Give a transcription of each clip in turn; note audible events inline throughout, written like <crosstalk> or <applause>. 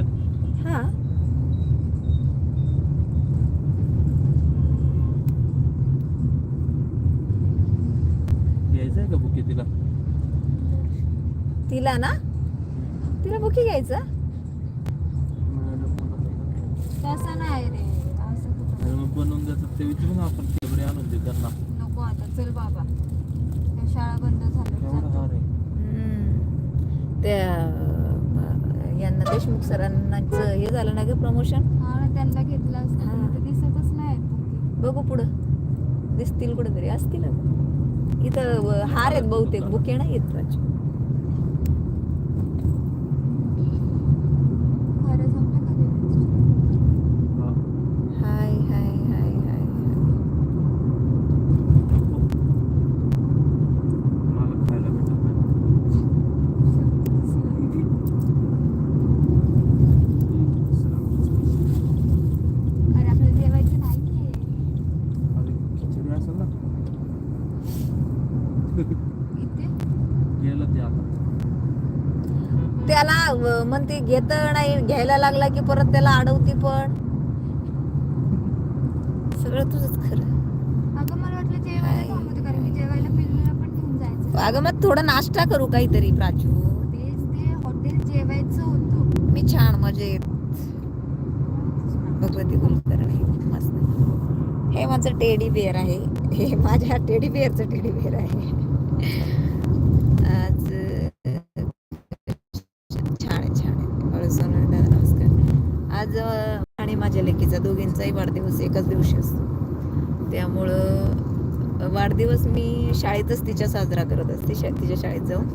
हा? सुट्ट्यात हा. यायचं आहे का बुके तिला? तिला ना? तिला बुकी घ्यायचं? तसं नाही रे. असं कुठं? मग बनवून देतात ते विचारू ना आपण तेवढे आणून दे त्यांना. नको आता चल बाबा. त्या शाळा बंद झाल्या. एवढं जातो. रे. हम्म. त्या यांना देशमुख सरांना हे झालं ना ग प्रमोशन हा त्यांना घेतलं असतं हा. दिसतच नाही बघू पुढं. दिसतील कुठेतरी असतील इथं हार आहेत बहुतेक. बुके नाही येत प्राची. खरं जमलं का ते? हा. हाय हाय हाय हाय हाय. नको. मला खायला भेटत नाही अरे आपल्याला जेवायचं नाही की अरे खिचडी असेल ना इथे गेलं ते आता. त्याला म्हणते घेत नाही घ्यायला लागला की परत त्याला अडवती पण. सगळं तुझंच खरं. अगं मला वाटलं जेवायला थांबवते कारण की जेवायला पिल्लूला पण घेऊन जायचं अगं मग थोडा नाश्ता करू काहीतरी प्राचू तेच ते हॉटेल जेवायचं होतं. मी छान मजेत. भगवती कुलकर्णी. मस्त. हे माझं टेडी बिअर आहे. हे माझ्या टेडी बिअरचं टेडी बिअर आहे. आज छान आहे छान आहे. दादा नमस्कार आज आणि माझ्या लेकीचा दोघींचाही वाढदिवस एकाच दिवशी असतो. त्यामुळं वाढदिवस मी शाळेतच तिच्या साजरा करत असते शा तिच्या शाळेत जाऊन.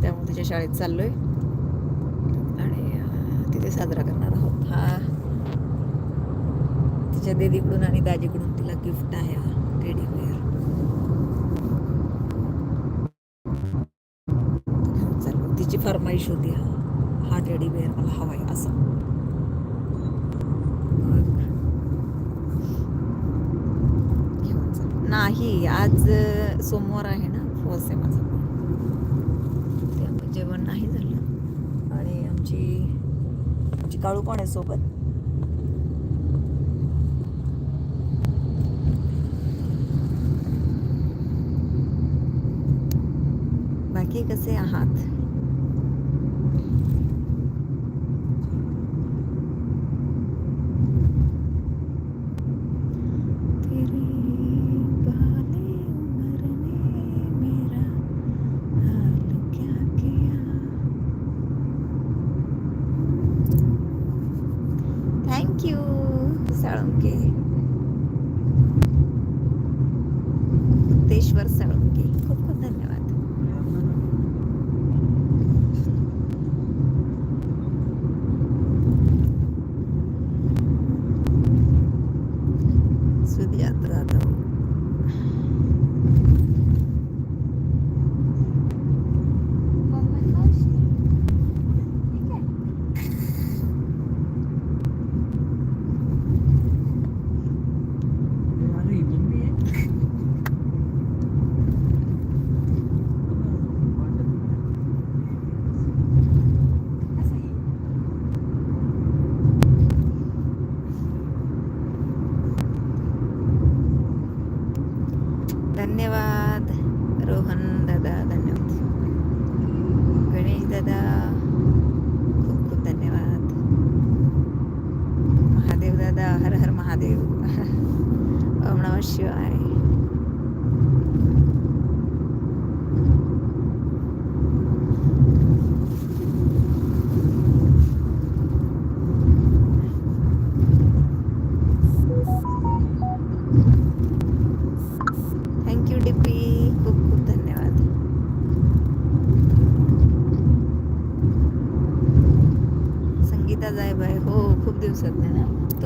त्यामुळे तिच्या शाळेत चाललोय. आणि तिथे साजरा करणार आहोत. हा. तिच्या दिदीकडून आणि दाजीकडून तिला गिफ्ट आहे हा रेडी बिअर चाललो फ्रेश होती हा। टेडी बिअर मला हवा आहे असं घेऊन नाही आज सोमवार आहे ना उपवास आहे माझा त्यामुळे जेवण नाही झालं. आणि आमची आमची काळू पण आहे सोबत. बाकी कसे आहात?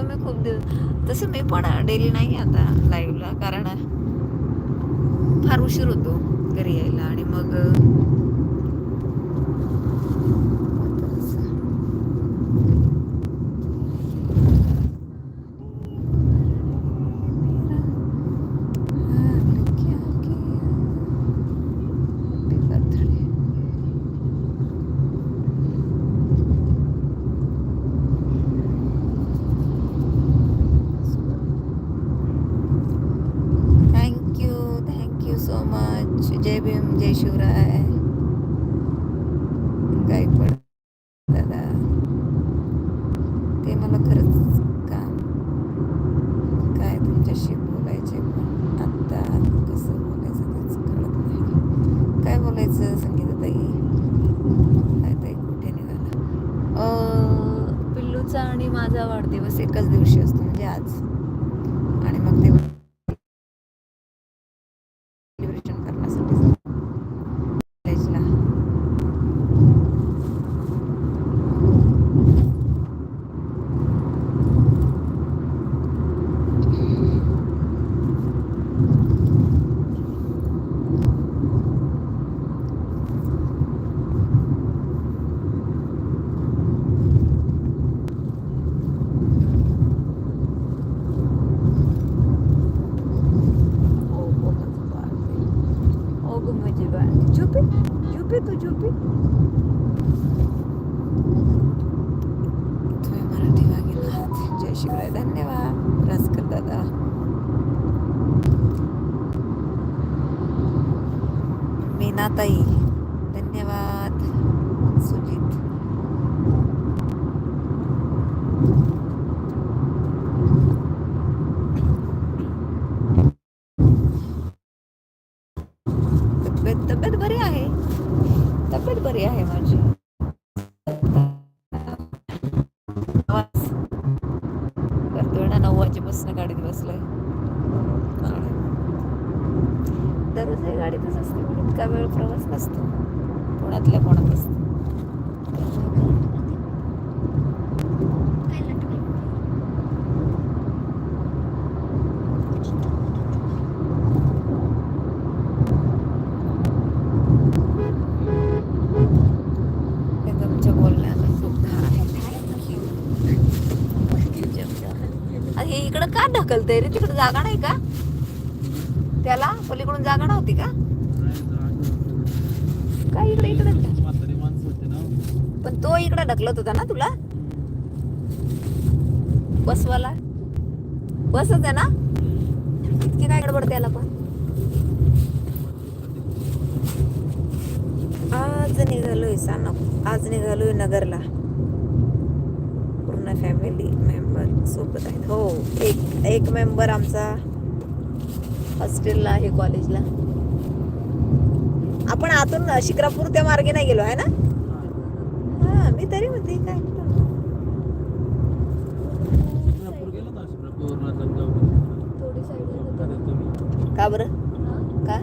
ना मी खूप दिवस तसं मी पण डेली नाही आता लाईव्हला कारण फार उशीर होतो घरी यायला आणि मग जय भीम जय शिवराय. शिवराय धन्यवाद राजकर दादा मीनाताई गाडीत बसलोय दररोज हे गाडीतच असते पण इतका वेळ प्रवास नसतो. पुण्यातल्या पुण्यात असतो काय लटकलं? हे तुमच्या बोलण्याला खूप धार आहे अरे हे इकडं का ढकलतंय रे तिकडे जागा नाही का? त्याला पलीकडून जागा नव्हती का? काय इकडे इकडे? पण तो इकडे ढकलत होता ना तुला? बसवाला? बसच आहे ना? इतकी काय गडबड त्याला पण. आज निघालोय सानप. आज निघालोय नगरला. पूर्ण फॅमिली सोबत आहेत. हो एक एक मेंबर आमचा हॉस्टेलला आहे कॉलेजला आपण आतून शिक्रापूर त्या मार्गे नाही गेलो आहे ना? हा मी तरी म्हणते काय? का बरं? का?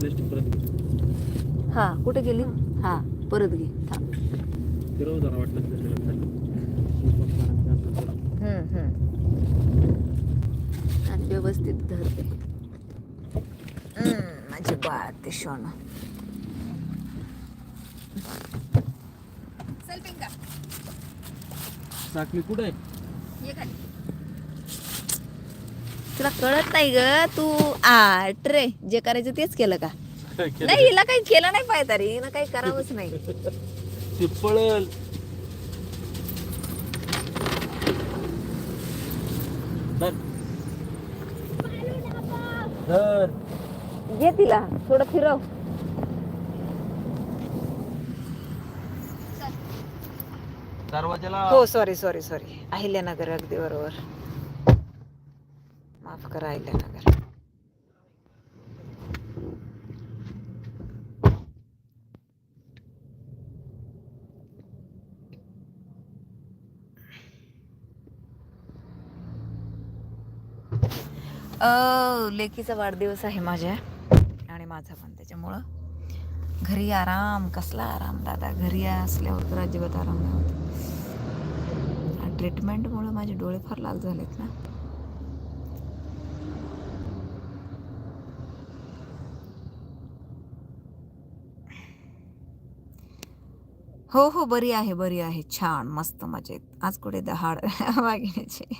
प्लॅस्टिक परत हा कुठे गेली? हा परत घे थांब. फिरव जरा वाटलं. आणि व्यवस्थित धरते. हम्म, माझी बाळ ते शोन साखळी कुठे तुला कळत नाही ग तू आ ट्रे जे करायचं तेच केलं का? नाही हिला काही केलं नाही पाहिजे रे हिनं काही करावंच नाही. ते पळल धर. धर. घे तिला थोडं फिरव. दरवाजाला हो सॉरी सॉरी सॉरी अहिल्यानगर अगदी बरोबर. माफ करा अहिल्यानगर. लेकीचा वाढदिवस आहे माझ्या आणि माझा पण त्याच्यामुळं घरी आराम कसला आराम दादा? घरी असल्यावर तर अजिबात आराम नाही होत. ट्रीटमेंटमुळं माझे डोळे फार लाल झालेत ना. हो हो बरी आहे बरी आहे. छान मस्त मजेत. आज कुठे दहाड <laughs> वागिण्याची <laughs>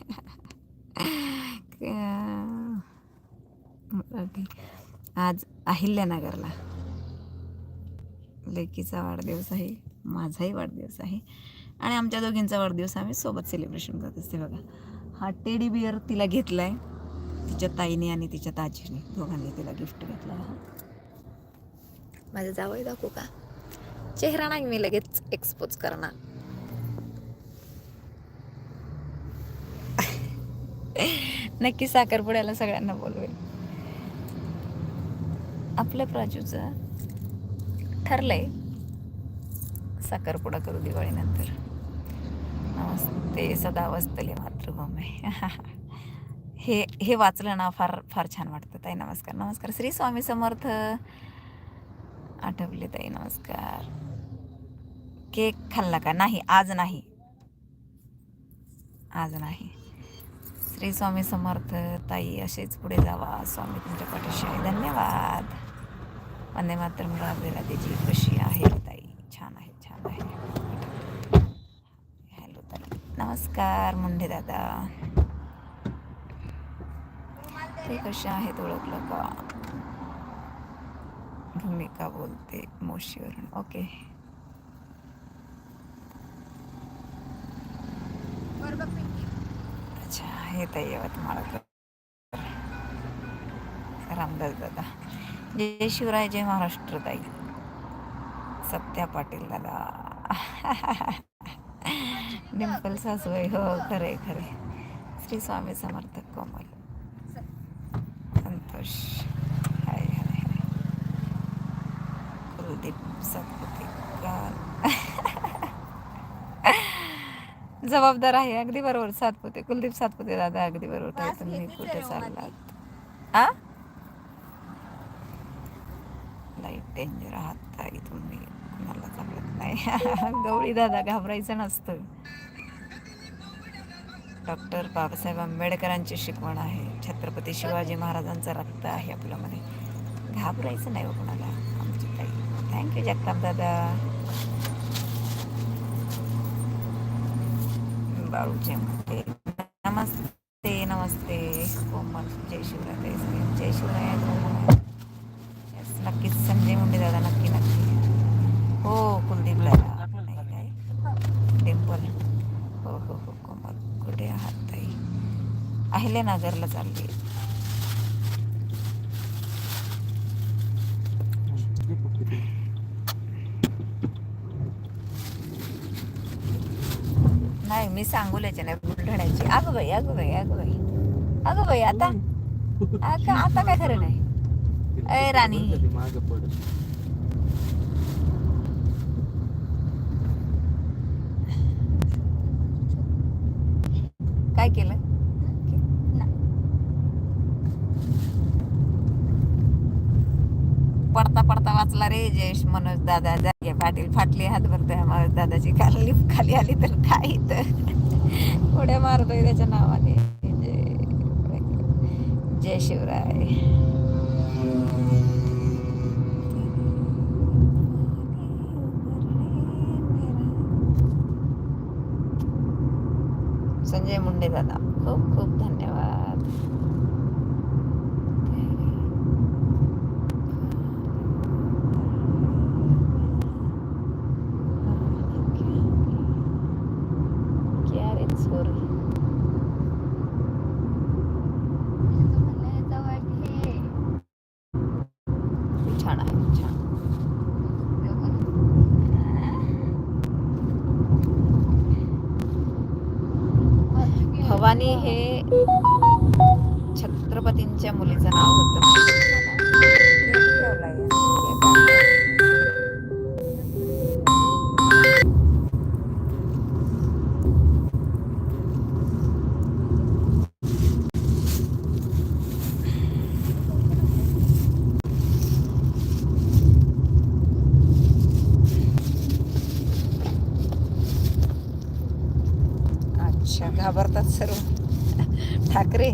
आज अहिल्यानगरला. लेकीचा वाढदिवस आहे माझाही वाढदिवस आहे. आणि आमच्या दोघींचा वाढदिवस आम्ही सोबत सेलिब्रेशन करत असते बघा. हा टेडी बिअर तिला घेतला आहे तिच्या ताईने आणि तिच्या ताजीने दोघांनी तिला गिफ्ट घेतला हा माझं जावळ दाखवू का? चेहरा नाही मी लगेच एक्सपोज करणार. <laughs> नक्की साखरपुड्याला सगळ्यांना बोलवेल आपल्या प्राजूचं ठरलंय. साखरपुडा करू दिवाळीनंतर. नमस्ते सदा वस्तले मातृभूमी. <laughs> हे हे वाचलं ना फार फार छान वाटतं. ताई नमस्कार. नमस्कार. श्री स्वामी समर्थ. आठवले ताई नमस्कार. केक खाल्ला का? नाही आज नाही. आज नाही. श्री स्वामी समर्थ ताई असेच पुढे जावा. स्वामी तुमच्या पाठीशी आहे. धन्यवाद. वंदे मातरम राबलेला त्याची कशी आहे ताई? छान आहे छान आहे. हॅलो ताई. नमस्कार मुंडे दादा. ते कसे आहेत ओळखलं का? भूमिका बोलते मोशीवरून. ओके अच्छा हे ताई यवतमाळ रामदास दादा. जय शिवराय जय महाराष्ट्र ताई सत्या पाटील दादा. डिंपल सासूबाई हो खरे खरे श्री स्वामी समर्थक कोमल. संतोष. हाय हाय हाय. कुलदीप सतपुते. जबाबदार आहे अगदी बरोबर. सातपुते कुलदीप सातपुते दादा अगदी बरोबर. बस तुम्ही कुठे आहे हो चाललात? आ? डेंजर आहात ताई तुम्ही कुणाला चालत नाही. <laughs> गवळी दादा घाबरायचं नसतं. डॉक्टर बाबासाहेब आंबेडकरांची शिकवण आहे. छत्रपती शिवाजी महाराजांचं रक्त आहे आपल्यामध्ये घाबरायचं नाही हो कोणाला कुणाला आमची ताई. थँक्यू जगताप दादा. बाळूचे म्हणते नमस्ते नमस्ते. कोमल जय शिवराय कोमल Yes, नक्कीच संजय मुंडे दादा नक्की नक्की हो कुलदीप दादा नाही काय डिंपल हो हो हो कोमल कुठे आहात ताई अहिल्यानगरला चालली. नाही मी सांगोल्याच्या नाही बुलढाण्याची अगं बाई अगं बाई अगं बाई. अगं बाई आता? आता आता काय खरं नाही. ए राणी. काय केलं? पडता पडता वाचला रे जयेश मनोज दादा जागे पाटील फाटली हात भरतोय मनोज दादाची खाली खाली आली तर काय तर उड्या <laughs> मारतोय त्याच्या नावाने. जय जय शिवराय. संजय मुंडे दादा खूप खूप धन्यवाद क्या रे छोरी तू म्हणलं ह्याचा वाट हे. खूप छान आहे खूप छान आणि हे छत्रपतींच्या मुलीचं नाव रे.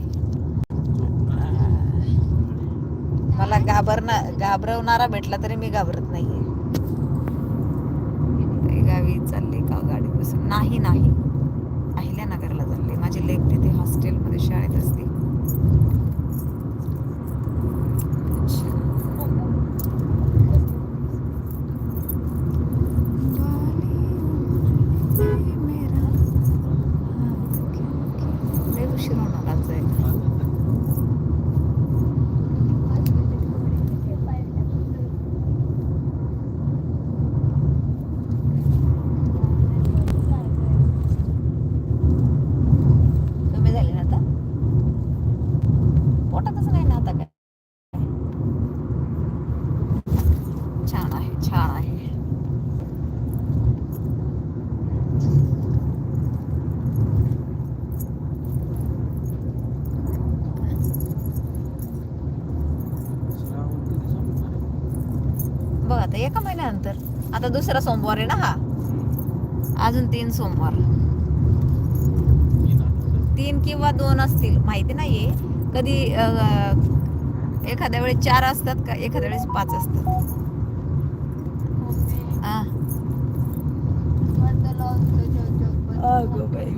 मला घाबरना घाबरवणारा भेटला तरी मी घाबरत नाहीये. गावी चालले का गाडी बसून नाही नाही. अहिल्यानगरला चालले. माझी लेक तिथे हॉस्टेलमध्ये शाळेत असते अच्छा. लय उशीर होणार आज जायला. कमी झाले ना आता बघ आता एका महिन्यानंतर आता दुसरा सोमवार आहे ना हा? अजून तीन सोमवार. तीन किंवा दोन असतील माहिती नाहीये. कधी एखाद्या वेळेस चार असतात का एखाद्या वेळेस पाच असतात? आ. अगं बाई.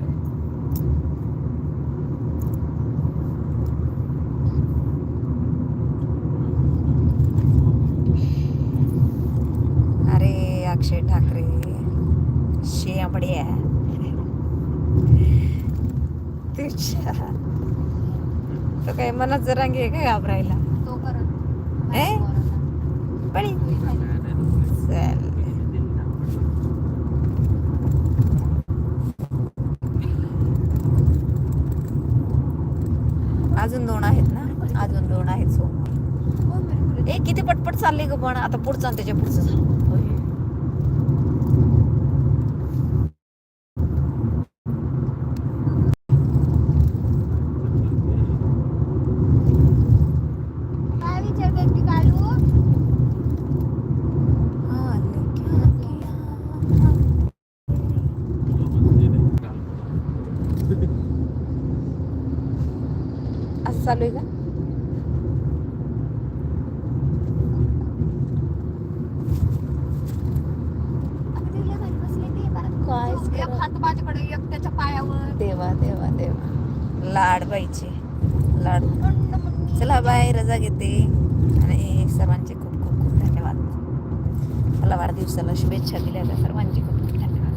अरे अक्षय ठाकरे शेंबड्या तुझ्या तो काय मनात जरांगी आहे काय घाबरायला? चल. अजून दोन आहेत ना? अजून दोन आहेत सोमवार. ए किती पटपट चालले ग पण. आता पुढचं त्याच्या पुढचं झालं. काय विचार करते कालू आले क्या किया? असं चालू आहे का माझ्याकडे एक त्याच्या पायावर देवा देवा देवा लाड बाईचे लाड. चला बाय रजा घेते आणि सर्वांचे खूप खूप खूप धन्यवाद मला वाढदिवसाला शुभेच्छा दिल्या सर्वांचे खूप खूप धन्यवाद.